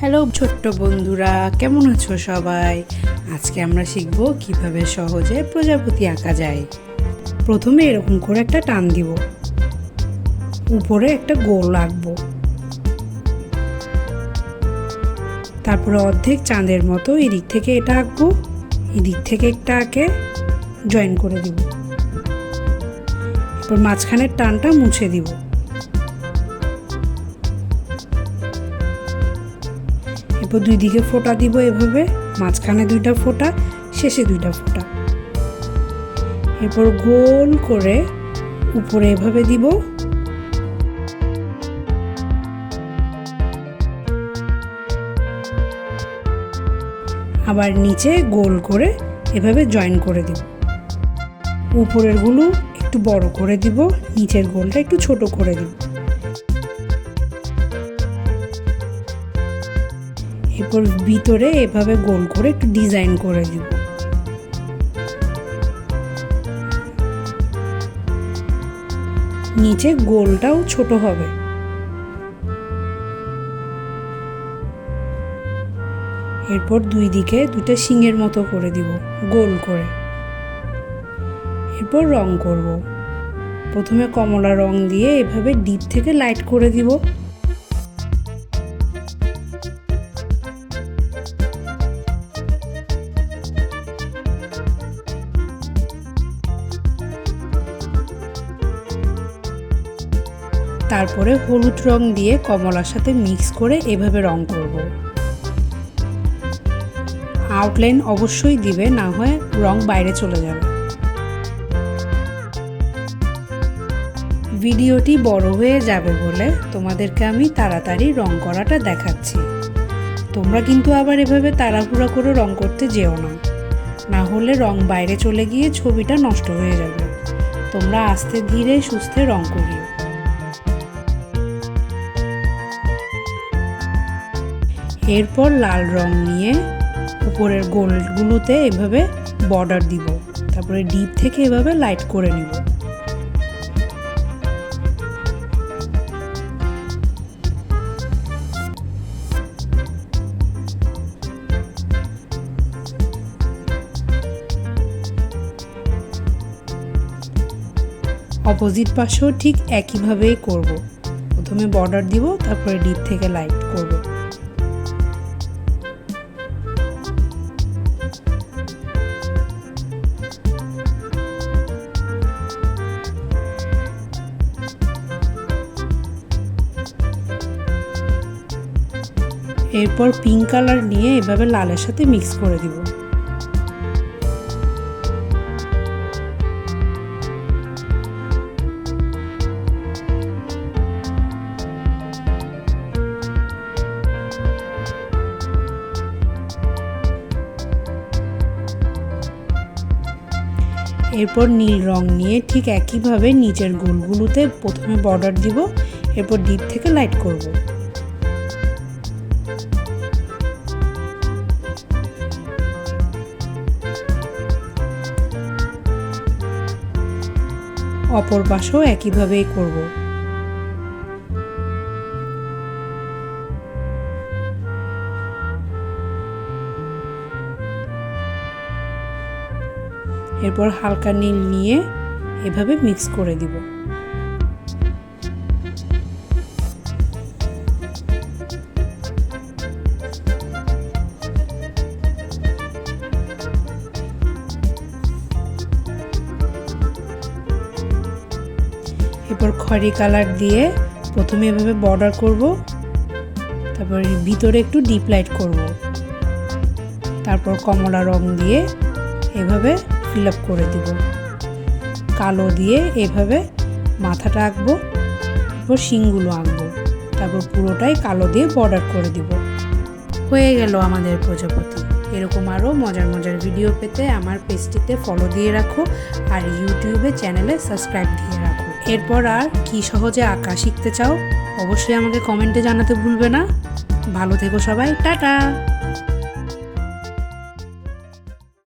Hello ছোট্ট বন্ধুরা, কেমন আছো সবাই? আজকে আমরা শিখব কীভাবে সহজে প্রজাপতি আঁকা যায়। প্রথমে এরকম করে একটা টান দিব। উপরে একটা গোল আঁকবো। তারপরে অর্ধেক চাঁদের মতো এদিক থেকে এটা আঁকবো, এদিক থেকে একটা আঁকে জয়েন করে দিব। এরপর মাঝখানের টানটা মুছে দিব। এরপর দুই দিকে ফোঁটা দিব এভাবে, মাঝখানে দুইটা ফোঁটা, শেষে দুইটা ফোঁটা। এরপর গোল করে উপরে এভাবে দিব। আবার নিচে গোল করে এভাবে জয়েন করে দিব। উপরেরগুলো একটু বড় করে দিব, নিচের গোলটা একটু ছোট করে দিব। এরপর ভিতরে এভাবে গোল করে একটু ডিজাইন করে দিব। নিচে গোলটাও ছোট হবে। এরপর দুই দিকে দুটো শিঙের মতো করে দিব, গোল করে। এরপর রং করব। প্রথমে কমলা রং দিয়ে এভাবে ডিপ থেকে লাইট করে দিব। তারপরে হলুদ রং দিয়ে কমলার সাথে মিক্স করে এভাবে রং করব। আউটলাইন অবশ্যই দিবে, না হয় রং বাইরে চলে যাবে। ভিডিওটি বড় হয়ে যাবে বলে তোমাদেরকে আমি তাড়াতাড়ি রং করাটা দেখাচ্ছি। তোমরা কিন্তু আবার এভাবে তাড়াহুড়া করে রং করতে যেও না। না হলে রং বাইরে চলে গিয়ে ছবিটা নষ্ট হয়ে যাবে। তোমরা আস্তে ধীরে সুস্থে রং করিও। এরপর লাল রং নিয়ে উপরের গোলগুলোতে এভাবে বর্ডার দিব। তারপরে ডিপ থেকে এভাবে লাইট করে নিব। অপোজিট পাশেও ঠিক একইভাবেই করব। প্রথমে বর্ডার দিব, তারপরে ডিপ থেকে লাইট করব। এরপর পিঙ্ক কালার নিয়ে এভাবে লালের সাথে মিক্স করে দিব। এরপর নীল রং নিয়ে ঠিক একইভাবে নিচের গোলগুলোতে প্রথমে বর্ডার দিব, এরপর ডিপ থেকে লাইট করব। অপর পাশেও একইভাবেই করব। এরপর হালকা নীল নিয়ে এভাবে মিক্স করে দিব। এরপর খড়ি কালার দিয়ে প্রথমে এভাবে বর্ডার করব। তারপর ভিতরে একটু ডিপ লাইট করব। তারপর কমলা রং দিয়ে এভাবে ফিল আপ করে দিব। কালো দিয়ে এভাবে মাথাটা আঁকবো, তারপর শিংগুলো আঁকবো। তারপর পুরোটাই কালো দিয়ে বর্ডার করে দিব। হয়ে গেল আমাদের প্রজাপতি। এরকম আরও মজার মজার ভিডিও পেতে আমার পেজটিতে ফলো দিয়ে রাখো আর ইউটিউবে চ্যানেলে সাবস্ক্রাইব দিয়ে রাখো। এরপর আর কি সহজে আঁকা শিখতে চাও, অবশ্যই আমাকে কমেন্টে জানাতে ভুলবে না। ভালো থেকো সবাই, টাটা!